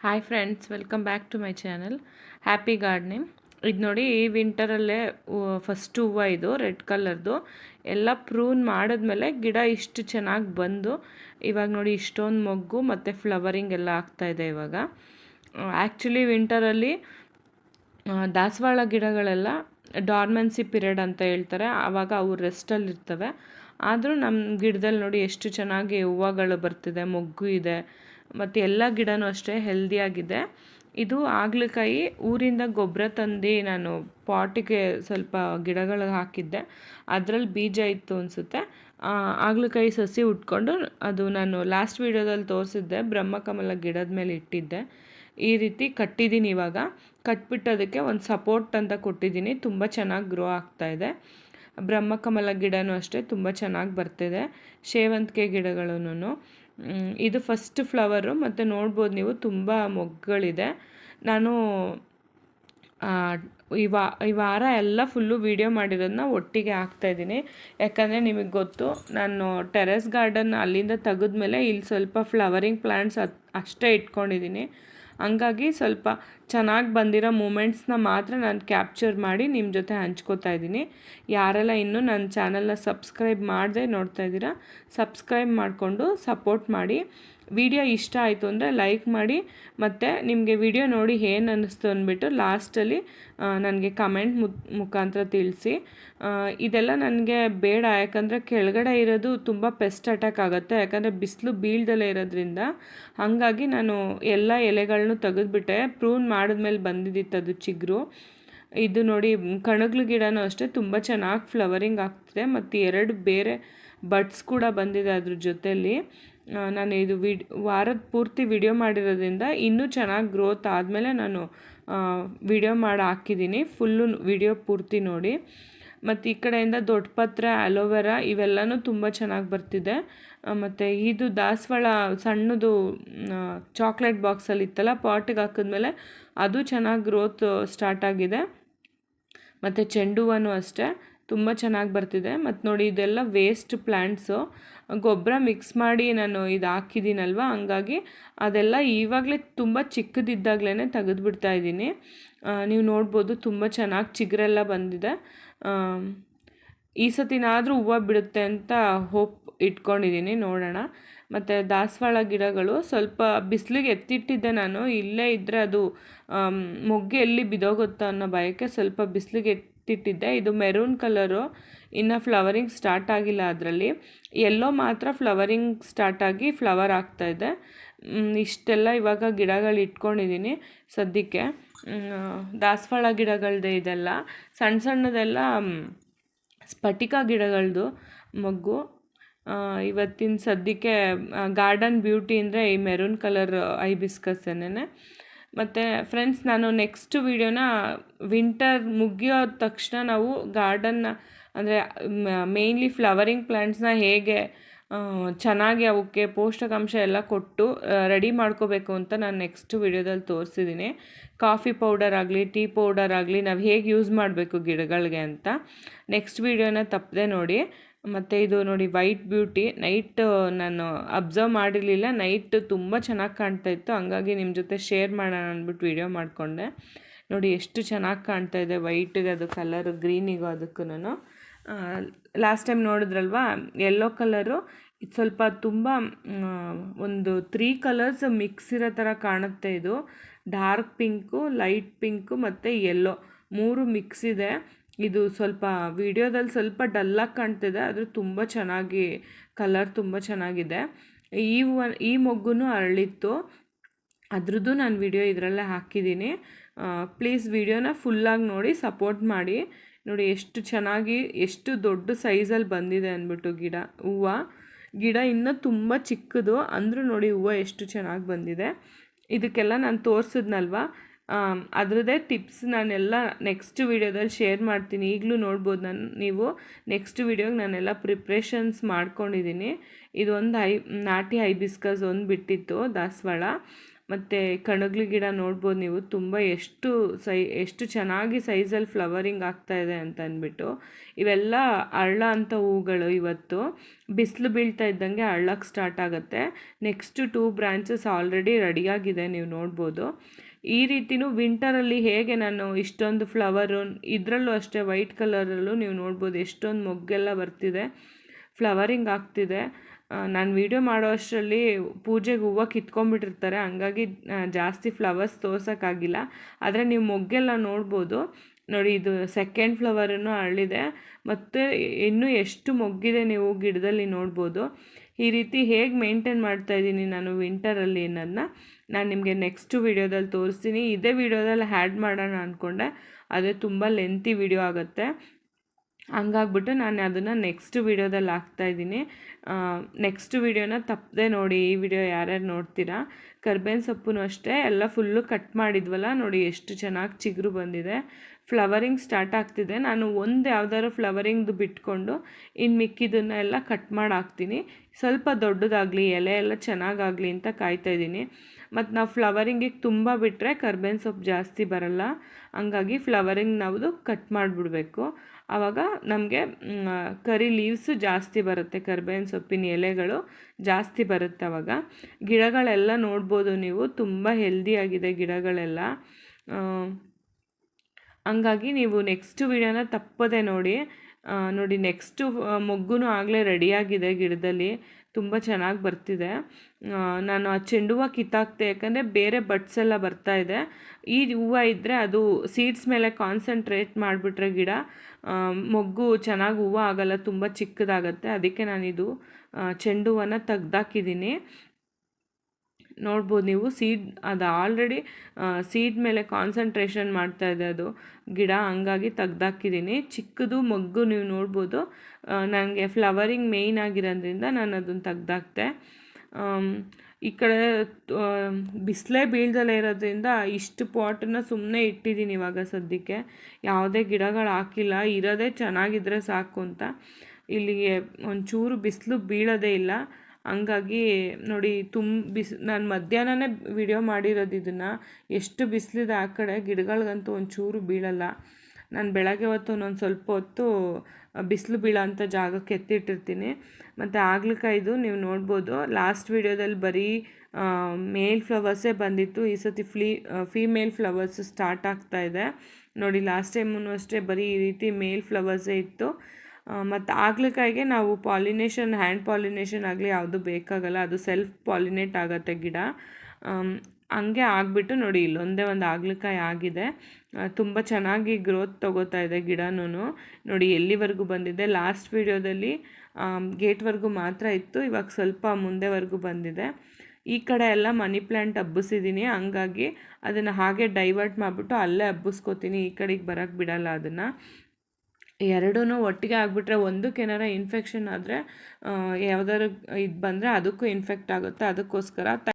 Hi friends welcome back to my channel happy gardening ಇದು ನೋಡಿ ಈ ವಿಂಟರಲ್ಲೇ ಫಸ್ಟ್ ಹೂವು ಇದು ರೆಡ್ ಕಲರ್ದು ಎಲ್ಲ ಪ್ರೂನ್ ಮಾಡಿದ್ಮೇಲೆ ಗಿಡ ಇಷ್ಟು ಚೆನ್ನಾಗಿ ಬಂದು, ಇವಾಗ ನೋಡಿ ಇಷ್ಟೊಂದು ಮೊಗ್ಗು ಮತ್ತು ಫ್ಲವರಿಂಗ್ ಎಲ್ಲ ಆಗ್ತಾಯಿದೆ ಇವಾಗ. ಆ್ಯಕ್ಚುಲಿ ವಿಂಟರಲ್ಲಿ ದಾಸವಾಳ ಗಿಡಗಳೆಲ್ಲ ಡಾರ್ಮೆನ್ಸಿ ಪಿರಿಯಡ್ ಅಂತ ಹೇಳ್ತಾರೆ. ಆವಾಗ ಅವು ರೆಸ್ಟಲ್ಲಿ ಇರ್ತವೆ. ಆದರೂ ನಮ್ಮ ಗಿಡದಲ್ಲಿ ನೋಡಿ ಎಷ್ಟು ಚೆನ್ನಾಗಿ ಹೂವುಗಳು ಬರ್ತಿದೆ, ಮೊಗ್ಗು ಇದೆ. ಮತ್ತು ಎಲ್ಲ ಗಿಡವೂ ಅಷ್ಟೇ ಹೆಲ್ದಿಯಾಗಿದೆ ಇದು ಹಾಗಲಕಾಯಿ ಊರಿಂದ ಗೊಬ್ಬರ ತಂದು ನಾನು ಪಾಟಿಗೆ ಸ್ವಲ್ಪ ಗಿಡಗಳಿಗೆ ಹಾಕಿದ್ದೆ. ಅದರಲ್ಲಿ ಬೀಜ ಇತ್ತು ಅನಿಸುತ್ತೆ. ಹಾಗಲಕಾಯಿ ಸಸಿ ಉಟ್ಕೊಂಡು ಅದು ನಾನು ಲಾಸ್ಟ್ ವೀಡಿಯೋದಲ್ಲಿ ತೋರಿಸಿದ್ದೆ. ಬ್ರಹ್ಮಕಮಲ ಗಿಡದ ಮೇಲೆ ಇಟ್ಟಿದ್ದೆ. ಈ ರೀತಿ ಕಟ್ಟಿದ್ದೀನಿ ಇವಾಗ. ಕಟ್ಬಿಟ್ಟು ಅದಕ್ಕೆ ಒಂದು ಸಪೋರ್ಟ್ ಅಂತ ಕೊಟ್ಟಿದ್ದೀನಿ. ತುಂಬ ಚೆನ್ನಾಗಿ ಗ್ರೋ ಆಗ್ತಾಯಿದೆ ಬ್ರಹ್ಮಕಮಲ ಗಿಡನೂ ಅಷ್ಟೇ ತುಂಬ ಚೆನ್ನಾಗಿ ಬರ್ತಿದೆ. ಸೇವಂತಿಗೆ ಗಿಡಗಳೂ ಇದು ಫಸ್ಟ್ ಫ್ಲವರು ಮತ್ತು ನೋಡ್ಬೋದು ನೀವು, ತುಂಬ ಮೊಗ್ಗಳಿದೆ. ನಾನು ಈ ವಾರ ಎಲ್ಲ ಫುಲ್ಲು ವೀಡಿಯೋ ಮಾಡಿರೋದನ್ನ ಒಟ್ಟಿಗೆ ಹಾಕ್ತಾಯಿದ್ದೀನಿ ಯಾಕಂದರೆ ನಿಮಗೆ ಗೊತ್ತು, ನಾನು ಟೆರೆಸ್ ಗಾರ್ಡನ್ ಅಲ್ಲಿಂದ ತೆಗೆದ್ಮೇಲೆ ಇಲ್ಲಿ ಸ್ವಲ್ಪ ಫ್ಲವರಿಂಗ್ ಪ್ಲ್ಯಾಂಟ್ಸ್ ಅಷ್ಟೇ ಇಟ್ಕೊಂಡಿದ್ದೀನಿ. ಹಂಗಾಗಿ ಸ್ವಲ್ಪ ಚೆನ್ನಾಗಿ ಬಂದಿರೋ ಮೂಮೆಂಟ್ಸ್ನ ಮಾತ್ರ ನಾನು ಕ್ಯಾಪ್ಚರ್ ಮಾಡಿ ನಿಮ್ಮ ಜೊತೆ ಹಂಚ್ಕೋತಾ ಇದ್ದೀನಿ. ಯಾರೆಲ್ಲ ಇನ್ನೂ ನನ್ನ ಚಾನಲ್ನ ಸಬ್ಸ್ಕ್ರೈಬ್ ಮಾಡದೆ ನೋಡ್ತಾ ಇದ್ದೀರಾ, ಸಬ್ಸ್ಕ್ರೈಬ್ ಮಾಡಿಕೊಂಡು ಸಪೋರ್ಟ್ ಮಾಡಿ. ವಿಡಿಯೋ ಇಷ್ಟ ಆಯಿತು ಅಂದರೆ ಲೈಕ್ ಮಾಡಿ ಮತ್ತು ನಿಮಗೆ ವಿಡಿಯೋ ನೋಡಿ ಏನು ಅನ್ನಿಸ್ತು ಅಂದ್ಬಿಟ್ಟು ಲಾಸ್ಟಲ್ಲಿ ನನಗೆ ಕಮೆಂಟ್ ಮುಖಾಂತರ ತಿಳಿಸಿ. ಇದೆಲ್ಲ ನನಗೆ ಬೇಡ, ಯಾಕಂದರೆ ಕೆಳಗಡೆ ಇರೋದು ತುಂಬ ಪೆಸ್ಟ್ ಅಟ್ಯಾಕ್ ಆಗುತ್ತೆ. ಯಾಕಂದರೆ ಬಿಸಿಲು ಬೀಳ್ದಲೇ ಇರೋದ್ರಿಂದ. ಹಾಗಾಗಿ ನಾನು ಎಲ್ಲ ಎಲೆಗಳನ್ನೂ ತೆಗೆದುಬಿಟ್ಟೆ. ಪ್ರೂನ್ ಮಾಡಿದ್ಮೇಲೆ ಬಂದಿದ್ದಿತ್ತು ಅದು ಚಿಗುರು. ಇದು ನೋಡಿ ಕಣಗ್ಲು ಗಿಡನೂ ಅಷ್ಟೇ, ತುಂಬ ಚೆನ್ನಾಗಿ ಫ್ಲವರಿಂಗ್ ಆಗ್ತಿದೆ. ಮತ್ತು ಎರಡು ಬೇರೆ ಬಡ್ಸ್ ಕೂಡ ಬಂದಿದೆ ಅದ್ರ ಜೊತೆಯಲ್ಲಿ ನಾನು ಇದು ವಿಡ್ ವಾರದ ಪೂರ್ತಿ ವಿಡಿಯೋ ಮಾಡಿರೋದ್ರಿಂದ ಇನ್ನೂ ಚೆನ್ನಾಗಿ ಗ್ರೋತ್ ಆದಮೇಲೆ ನಾನು ವಿಡಿಯೋ ಮಾಡಿ ಹಾಕಿದ್ದೀನಿ. ಫುಲ್ಲು ವಿಡಿಯೋ ಪೂರ್ತಿ ನೋಡಿ. ಮತ್ತು ಈ ಕಡೆಯಿಂದ ದೊಡ್ಡ ಪತ್ರೆ ಅಲೋವೆರಾ ಇವೆಲ್ಲನೂ ತುಂಬ ಚೆನ್ನಾಗಿ ಬರ್ತಿದೆ. ಮತ್ತು ಇದು ದಾಸವಾಳ ಸಣ್ಣದು ಚಾಕ್ಲೇಟ್ ಬಾಕ್ಸಲ್ಲಿ ಇತ್ತಲ್ಲ ಪಾಟಿಗೆ ಹಾಕಿದ್ಮೇಲೆ ಅದು ಚೆನ್ನಾಗಿ ಗ್ರೋತ್ ಸ್ಟಾರ್ಟ್ ಆಗಿದೆ. ಮತ್ತು ಚೆಂಡು ಹೂವನೂ ಅಷ್ಟೇ. ತುಂಬ ಚೆನ್ನಾಗಿ ಬರ್ತಿದೆ. ಮತ್ತು ನೋಡಿ ಇದೆಲ್ಲ ವೇಸ್ಟ್ ಪ್ಲ್ಯಾಂಟ್ಸು ಗೊಬ್ಬರ ಮಿಕ್ಸ್ ಮಾಡಿ ನಾನು ಇದು ಹಾಕಿದ್ದೀನಲ್ವ ಹಂಗಾಗಿ ಅದೆಲ್ಲ ಇವಾಗಲೇ ತುಂಬ ಚಿಕ್ಕದಿದ್ದಾಗಲೇ ತೆಗೆದುಬಿಡ್ತಾ ಇದ್ದೀನಿ. ನೀವು ನೋಡ್ಬೋದು ತುಂಬ ಚೆನ್ನಾಗಿ ಚಿಗುರೆಲ್ಲ ಬಂದಿದೆ. ಈ ಸತಿನಾದರೂ ಹೂವು ಬಿಡುತ್ತೆ ಅಂತ ಹೋಪ್ ಇಟ್ಕೊಂಡಿದ್ದೀನಿ, ನೋಡೋಣ. ಮತ್ತು ದಾಸವಾಳ ಗಿಡಗಳು ಸ್ವಲ್ಪ ಬಿಸಿಲಿಗೆ ಎತ್ತಿಟ್ಟಿದ್ದೆ ನಾನು. ಇಲ್ಲೇ ಇದ್ದರೆ ಅದು ಮೊಗ್ಗೆ ಎಲ್ಲಿ ಬಿದೋಗುತ್ತೋ ಅನ್ನೋ ಭಯಕ್ಕೆ ಸ್ವಲ್ಪ ಬಿಸಿಲಿಗೆ ಎತ್ತಿಟ್ಟಿದ್ದೆ. ಇದು ಮೆರೂನ್ ಕಲರು ಇನ್ನು ಫ್ಲವರಿಂಗ್ ಸ್ಟಾರ್ಟ್ ಆಗಿಲ್ಲ ಅದರಲ್ಲಿ. ಎಲ್ಲೋ ಮಾತ್ರ ಫ್ಲವರಿಂಗ್ ಸ್ಟಾರ್ಟ್ ಆಗಿ ಫ್ಲವರ್ ಆಗ್ತಾಯಿದೆ ಇಷ್ಟೆಲ್ಲ ಇವಾಗ ಗಿಡಗಳು ಇಟ್ಕೊಂಡಿದ್ದೀನಿ ಸದ್ಯಕ್ಕೆ. ದಾಸವಾಳ ಗಿಡಗಳದ್ದೇ ಇದೆಲ್ಲ. ಸಣ್ಣ ಸಣ್ಣದೆಲ್ಲ ಸ್ಫಟಿಕ ಗಿಡಗಳದ್ದು ಮಗ್ಗು ಇವತ್ತಿನ ಸದ್ಯಕ್ಕೆ ಗಾರ್ಡನ್ ಬ್ಯೂಟಿ ಅಂದರೆ ಈ ಮೆರೂನ್ ಕಲರ್ ಐಬಿಸ್ಕಸ್ಸೇನೆ ಮತ್ತು ಫ್ರೆಂಡ್ಸ್, ನಾನು ನೆಕ್ಸ್ಟ್ ವೀಡಿಯೋನ ವಿಂಟರ್ ಮುಗಿಯೋ ತಕ್ಷಣ ನಾವು ಗಾರ್ಡನ್ನ ಅಂದರೆ ಮೇಯ್ನ್ಲಿ ಫ್ಲವರಿಂಗ್ ಪ್ಲ್ಯಾಂಟ್ಸ್ನ ಹೇಗೆ ಚೆನ್ನಾಗಿ ಅವಕ್ಕೆ ಪೋಷಕಾಂಶ ಎಲ್ಲ ಕೊಟ್ಟು ರೆಡಿ ಮಾಡ್ಕೋಬೇಕು ಅಂತ ನಾನು ನೆಕ್ಸ್ಟ್ ವಿಡಿಯೋದಲ್ಲಿ ತೋರಿಸಿದ್ದೀನಿ ಕಾಫಿ ಪೌಡರ್ ಆಗಲಿ, ಟೀ ಪೌಡರ್ ಆಗಲಿ ನಾವು ಹೇಗೆ ಯೂಸ್ ಮಾಡಬೇಕು ಗಿಡಗಳಿಗೆ ಅಂತ. ನೆಕ್ಸ್ಟ್ ವಿಡಿಯೋನ ತಪ್ಪದೆ ನೋಡಿ. ಮತ್ತು ಇದು ನೋಡಿ ವೈಟ್ ಬ್ಯೂಟಿ ನೈಟ್ ನಾನು ಅಬ್ಸರ್ವ್ ಮಾಡಿರಲಿಲ್ಲ. ನೈಟ್ ತುಂಬ ಚೆನ್ನಾಗಿ ಕಾಣ್ತಾ ಇತ್ತು. ಹಂಗಾಗಿ ನಿಮ್ಮ ಜೊತೆ ಶೇರ್ ಮಾಡೋಣ ಅಂದ್ಬಿಟ್ಟು ವೀಡಿಯೋ ಮಾಡಿಕೊಂಡೆ. ನೋಡಿ ಎಷ್ಟು ಚೆನ್ನಾಗಿ ಕಾಣ್ತಾ ಇದೆ ವೈಟಿಗೆ ಅದು ಕಲರ್ ಗ್ರೀನಿಗೂ ಅದಕ್ಕೂ ಲಾಸ್ಟ್ ಟೈಮ್ ನೋಡಿದ್ರಲ್ವಾ? ಯೆಲ್ಲೋ ಕಲರು ಇದು ಸ್ವಲ್ಪ ತುಂಬ ಒಂದು ತ್ರೀ ಕಲರ್ಸ್ ಮಿಕ್ಸ್ ಇರೋ ಥರ ಕಾಣುತ್ತೆ ಇದು. ಡಾರ್ಕ್ ಪಿಂಕು ಲೈಟ್ ಪಿಂಕು ಮತ್ತು ಯೆಲ್ಲೋ ಮೂರು ಮಿಕ್ಸ್ ಇದೆ. ಇದು ಸ್ವಲ್ಪ ವಿಡಿಯೋದಲ್ಲಿ ಸ್ವಲ್ಪ ಡಲ್ಲಾಗಿ ಕಾಣ್ತಿದೆ, ಆದರೂ ತುಂಬ ಚೆನ್ನಾಗಿ ಕಲರ್ ತುಂಬ ಚೆನ್ನಾಗಿದೆ. ಈ ಈ ಮೊಗ್ಗು ಅರಳಿತ್ತು. ಅದ್ರದ್ದು ನಾನು ವಿಡಿಯೋ ಇದರಲ್ಲೇ ಹಾಕಿದ್ದೀನಿ ಪ್ಲೀಸ್ ವಿಡಿಯೋನ ಫುಲ್ಲಾಗಿ ನೋಡಿ ಸಪೋರ್ಟ್ ಮಾಡಿ. ನೋಡಿ, ಎಷ್ಟು ಚೆನ್ನಾಗಿ, ಎಷ್ಟು ದೊಡ್ಡ ಸೈಜಲ್ಲಿ ಬಂದಿದೆ ಅಂದ್ಬಿಟ್ಟು ಗಿಡ. ಹೂವು, ಗಿಡ ಇನ್ನೂ ತುಂಬ ಚಿಕ್ಕದು, ಅಂದರೂ ನೋಡಿ ಹೂವು ಎಷ್ಟು ಚೆನ್ನಾಗಿ ಬಂದಿದೆ. ಇದಕ್ಕೆಲ್ಲ ನಾನು ತೋರಿಸಿದ್ನಲ್ವ? ಅದರದ್ದೇ ಟಿಪ್ಸ್ ನಾನೆಲ್ಲ ನೆಕ್ಸ್ಟ್ ವೀಡಿಯೋದಲ್ಲಿ ಶೇರ್ ಮಾಡ್ತೀನಿ. ಈಗಲೂ ನೋಡ್ಬೋದು ನಾನು, ನೀವು. ನೆಕ್ಸ್ಟ್ ವೀಡಿಯೋಗೆ ನಾನೆಲ್ಲ ಪ್ರಿಪ್ರೇಷನ್ಸ್ ಮಾಡ್ಕೊಂಡಿದ್ದೀನಿ. ಇದೊಂದು ಐ ನಾಟಿ ಹೈಬಿಸ್ಕಸ್ ಒಂದು ಬಿಟ್ಟಿತ್ತು ದಾಸವಾಳ. ಮತ್ತು ಕಣಗ್ಲಿ ಗಿಡ ನೋಡ್ಬೋದು ನೀವು. ತುಂಬ ಎಷ್ಟು ಸೈ, ಎಷ್ಟು ಚೆನ್ನಾಗಿ ಸೈಜಲ್ಲಿ ಫ್ಲವರಿಂಗ್ ಆಗ್ತಾ ಇದೆ ಅಂತ ಅಂದ್ಬಿಟ್ಟು. ಇವೆಲ್ಲ ಅರಳ ಅಂತ ಹೂಗಳು ಇವತ್ತು. ಬಿಸಿಲು ಬೀಳ್ತಾ ಇದ್ದಂಗೆ ಅರಳಕ್ಕೆ ಸ್ಟಾರ್ಟ್ ಆಗುತ್ತೆ. ನೆಕ್ಸ್ಟ್ ಟೂ ಬ್ರ್ಯಾಂಚಸ್ ಆಲ್ರೆಡಿ ರೆಡಿಯಾಗಿದೆ ನೀವು ನೋಡ್ಬೋದು. ಈ ರೀತಿನೂ ವಿಂಟರಲ್ಲಿ ಹೇಗೆ ನಾನು ಇಷ್ಟೊಂದು ಫ್ಲವರು ಇದರಲ್ಲೂ ಅಷ್ಟೇ ವೈಟ್ ಕಲರಲ್ಲೂ ನೀವು ನೋಡ್ಬೋದು ಎಷ್ಟೊಂದು ಮೊಗ್ಗೆಲ್ಲ ಬರ್ತಿದೆ. ಫ್ಲವರಿಂಗ್ ಆಗ್ತಿದೆ. ನಾನು ವೀಡಿಯೋ ಮಾಡೋ ಅಷ್ಟರಲ್ಲಿ ಪೂಜೆಗೆ ಹೂವು ಕಿತ್ಕೊಂಡ್ಬಿಟ್ಟಿರ್ತಾರೆ ಹಂಗಾಗಿ ಜಾಸ್ತಿ ಫ್ಲವರ್ಸ್ ತೋರ್ಸೋಕ್ಕಾಗಿಲ್ಲ. ಆದರೆ ನೀವು ಮೊಗ್ಗೆಲ್ಲ ನೋಡ್ಬೋದು. ನೋಡಿ, ಇದು ಸೆಕೆಂಡ್ ಫ್ಲವರನ್ನು ಅರಳಿದೆ ಮತ್ತು ಇನ್ನೂ ಎಷ್ಟು ಮೊಗ್ಗಿದೆ ನೀವು ಗಿಡದಲ್ಲಿ ನೋಡ್ಬೋದು. ಈ ರೀತಿ ಹೇಗೆ ಮೇಂಟೈನ್ ಮಾಡ್ತಾ ಇದ್ದೀನಿ ನಾನು ವಿಂಟರಲ್ಲಿ ಅನ್ನೋದನ್ನ ನಾನು ನಿಮಗೆ ನೆಕ್ಸ್ಟು ವೀಡಿಯೋದಲ್ಲಿ ತೋರಿಸ್ತೀನಿ. ಇದೇ ವೀಡಿಯೋದಲ್ಲಿ ಹ್ಯಾಡ್ ಮಾಡೋಣ ಅಂದ್ಕೊಂಡೆ ಅದೇ ತುಂಬ ಲೆಂತಿ ವಿಡಿಯೋ ಆಗುತ್ತೆ. ಹಂಗಾಗ್ಬಿಟ್ಟು ನಾನು ಅದನ್ನು ನೆಕ್ಸ್ಟ್ ವೀಡಿಯೋದಲ್ಲಿ ಹಾಕ್ತಾಯಿದ್ದೀನಿ ನೆಕ್ಸ್ಟ್ ವೀಡಿಯೋನ ತಪ್ಪದೆ ನೋಡಿ, ಈ ವಿಡಿಯೋ ಯಾರ್ಯಾರು ನೋಡ್ತೀರಾ? ಕರ್ಬೇವಿನ ಸೊಪ್ಪು ಅಷ್ಟೇ, ಎಲ್ಲ ಫುಲ್ಲು ಕಟ್ ಮಾಡಿದ್ವಲ್ಲ, ನೋಡಿ ಎಷ್ಟು ಚೆನ್ನಾಗಿ ಚಿಗುರು ಬಂದಿದೆ. ಫ್ಲವರಿಂಗ್ ಸ್ಟಾರ್ಟ್ ಆಗ್ತಿದೆ. ನಾನು ಒಂದು ಯಾವ್ದಾದ್ರು ಫ್ಲವರಿಂಗ್ದು ಬಿಟ್ಕೊಂಡು ಇನ್ನು ಮಿಕ್ಕಿದನ್ನ ಎಲ್ಲ ಕಟ್ ಮಾಡಿ ಹಾಕ್ತೀನಿ. ಸ್ವಲ್ಪ ದೊಡ್ಡದಾಗಲಿ, ಎಲೆ ಎಲ್ಲ ಚೆನ್ನಾಗಾಗಲಿ ಅಂತ ಕಾಯ್ತಾ ಇದ್ದೀನಿ. ಮತ್ತು ನಾವು ಫ್ಲವರಿಂಗಿಗೆ ತುಂಬ ಬಿಟ್ಟರೆ ಕರ್ಬೇವಿನ ಸೊಪ್ಪು ಜಾಸ್ತಿ ಬರಲ್ಲ. ಹಂಗಾಗಿ ಫ್ಲವರಿಂಗ್ ನಾವು ಕಟ್ ಮಾಡಿಬಿಡ್ಬೇಕು. ಆವಾಗ ನಮಗೆ ಕರಿ ಲೀವ್ಸು ಜಾಸ್ತಿ ಬರುತ್ತೆ, ಕರ್ಬೇವಿನ ಸೊಪ್ಪಿನ ಎಲೆಗಳು ಜಾಸ್ತಿ ಬರುತ್ತೆ ಆವಾಗ ಗಿಡಗಳೆಲ್ಲ ನೋಡ್ಬೋದು ನೀವು, ತುಂಬ ಹೆಲ್ದಿಯಾಗಿದೆ ಗಿಡಗಳೆಲ್ಲ. ಹಂಗಾಗಿ ನೀವು ನೆಕ್ಸ್ಟು ವಿಡಿಯೋನ ತಪ್ಪದೆ ನೋಡಿ ನೋಡಿ ನೆಕ್ಸ್ಟು ಮೊಗ್ಗು ಆಗಲೇ ರೆಡಿಯಾಗಿದೆ ಗಿಡದಲ್ಲಿ. ತುಂಬ ಚೆನ್ನಾಗಿ ಬರ್ತಿದೆ. ನಾನು ಆ ಚೆಂಡು ಹೂವು ಕಿತ್ತಾಕ್ತೆ, ಯಾಕಂದರೆ ಬೇರೆ ಬಟ್ಸ್ ಎಲ್ಲ ಬರ್ತಾ ಇದೆ. ಈ ಹೂವು ಇದ್ದರೆ ಅದು ಸೀಡ್ಸ್ ಮೇಲೆ ಕಾನ್ಸಂಟ್ರೇಟ್ ಮಾಡಿಬಿಟ್ರೆ ಗಿಡ ಮೊಗ್ಗು ಚೆನ್ನಾಗಿ ಹೂವು ಆಗಲ್ಲ, ತುಂಬ ಚಿಕ್ಕದಾಗತ್ತೆ. ಅದಕ್ಕೆ ನಾನಿದು ಚೆಂಡು ಹೂವನ್ನ ತೆಗ್ದಾಕಿದ್ದೀನಿ. ನೋಡ್ಬೋದು ನೀವು ಸೀಡ್, ಅದು ಆಲ್ರೆಡಿ ಸೀಡ್ ಮೇಲೆ ಕಾನ್ಸಂಟ್ರೇಷನ್ ಮಾಡ್ತಾ ಇದೆ ಅದು ಗಿಡ ಹಂಗಾಗಿ ತೆಗ್ದಾಕಿದ್ದೀನಿ. ಚಿಕ್ಕದು ಮೊಗ್ಗು ನೀವು ನೋಡ್ಬೋದು. ನನಗೆ ಫ್ಲವರಿಂಗ್ ಮೇಯ್ನ್ ಆಗಿರೋದ್ರಿಂದ ನಾನು ಅದನ್ನು ತೆಗ್ದಾಕ್ತೆ. ಈ ಕಡೆ ಬಿಸಿಲೇ ಬೀಳ್ದಲೇ ಇರೋದ್ರಿಂದ ಇಷ್ಟು ಪಾಟನ್ನ ಸುಮ್ಮನೆ ಇಟ್ಟಿದ್ದೀನಿ ಇವಾಗ ಸದ್ಯಕ್ಕೆ. ಯಾವುದೇ ಗಿಡಗಳು ಹಾಕಿಲ್ಲ. ಇರೋದೇ ಚೆನ್ನಾಗಿದ್ರೆ ಸಾಕು ಅಂತ. ಇಲ್ಲಿಗೆ ಒಂಚೂರು ಬಿಸಿಲು ಬೀಳೋದೇ ಇಲ್ಲ. ಹಂಗಾಗಿ ನೋಡಿ ತುಂಬ ಬಿಸ್, ನಾನು ಮಧ್ಯಾಹ್ನನೇ ವಿಡಿಯೋ ಮಾಡಿರೋದು ಇದನ್ನು, ಎಷ್ಟು ಬಿಸಿಲಿದೆ ಆ ಕಡೆ, ಗಿಡಗಳಿಗಂತೂ ಒಂಚೂರು ಬೀಳಲ್ಲ. ನಾನು ಬೆಳಗ್ಗೆ ಹೊತ್ತು ಒಂದೊಂದು ಸ್ವಲ್ಪ ಹೊತ್ತು ಬಿಸಿಲು ಬೀಳೋ ಅಂಥ ಜಾಗಕ್ಕೆ ಎತ್ತಿಟ್ಟಿರ್ತೀನಿ. ಮತ್ತು ಆಗ್ಲಿಕಾಯ್ದು ನೀವು ನೋಡ್ಬೋದು ಲಾಸ್ಟ್ ವಿಡಿಯೋದಲ್ಲಿ ಬರೀ ಮೇಲ್ ಫ್ಲವರ್ಸೇ ಬಂದಿತ್ತು. ಈ ಸತಿ ಫ್ಲೀ ಫೀಮೇಲ್ ಫ್ಲವರ್ಸ್ ಸ್ಟಾರ್ಟ್ ಆಗ್ತಾ ಇದೆ. ನೋಡಿ ಲಾಸ್ಟ್ ಟೈಮೂ ಅಷ್ಟೇ ಬರೀ ಈ ರೀತಿ ಮೇಲ್ ಫ್ಲವರ್ಸೇ ಇತ್ತು. ಮತ್ತು ಆಗ್ಲಿಕಾಯಿಗೆ ನಾವು ಪಾಲಿನೇಷನ್, ಹ್ಯಾಂಡ್ ಪಾಲಿನೇಷನ್ ಆಗಲಿ ಯಾವುದು ಬೇಕಾಗಲ್ಲ, ಅದು ಸೆಲ್ಫ್ ಪಾಲಿನೇಟ್ ಆಗುತ್ತೆ ಗಿಡ. ಹಂಗೆ ಆಗಿಬಿಟ್ಟು ನೋಡಿ, ಇಲ್ಲೊಂದೇ ಒಂದು ಆಗ್ಲಿಕಾಯಿ ಆಗಿದೆ. ತುಂಬ ಚೆನ್ನಾಗಿ ಗ್ರೋತ್ ತಗೋತಾ ಇದೆ ಗಿಡನೂ ನೋಡಿ, ಎಲ್ಲಿವರೆಗೂ ಬಂದಿದೆ. ಲಾಸ್ಟ್ ವಿಡಿಯೋದಲ್ಲಿ ಗೇಟ್ವರೆಗೂ ಮಾತ್ರ ಇತ್ತು, ಇವಾಗ ಸ್ವಲ್ಪ ಮುಂದೆವರೆಗೂ ಬಂದಿದೆ. ಈ ಕಡೆ ಎಲ್ಲ ಮನಿ ಪ್ಲ್ಯಾಂಟ್ ಹಬ್ಬಿಸಿದ್ದೀನಿ ಹಂಗಾಗಿ ಅದನ್ನು ಹಾಗೆ ಡೈವರ್ಟ್ ಮಾಡಿಬಿಟ್ಟು ಅಲ್ಲೇ ಹಬ್ಬಿಸ್ಕೋತೀನಿ. ಈ ಕಡೆಗೆ ಬರೋಕ್ಕೆ ಬಿಡಲ್ಲ ಅದನ್ನು. ಎರಡೂ ಒಟ್ಟಿಗೆ ಆಗಿಬಿಟ್ರೆ ಒಂದಕ್ಕೇನಾರ ಇನ್ಫೆಕ್ಷನ್ ಆದರೆ ಯಾವ್ದಾದ್ರು ಇದು ಬಂದರೆ ಅದಕ್ಕೂ ಇನ್ಫೆಕ್ಟ್ ಆಗುತ್ತೆ. ಅದಕ್ಕೋಸ್ಕರ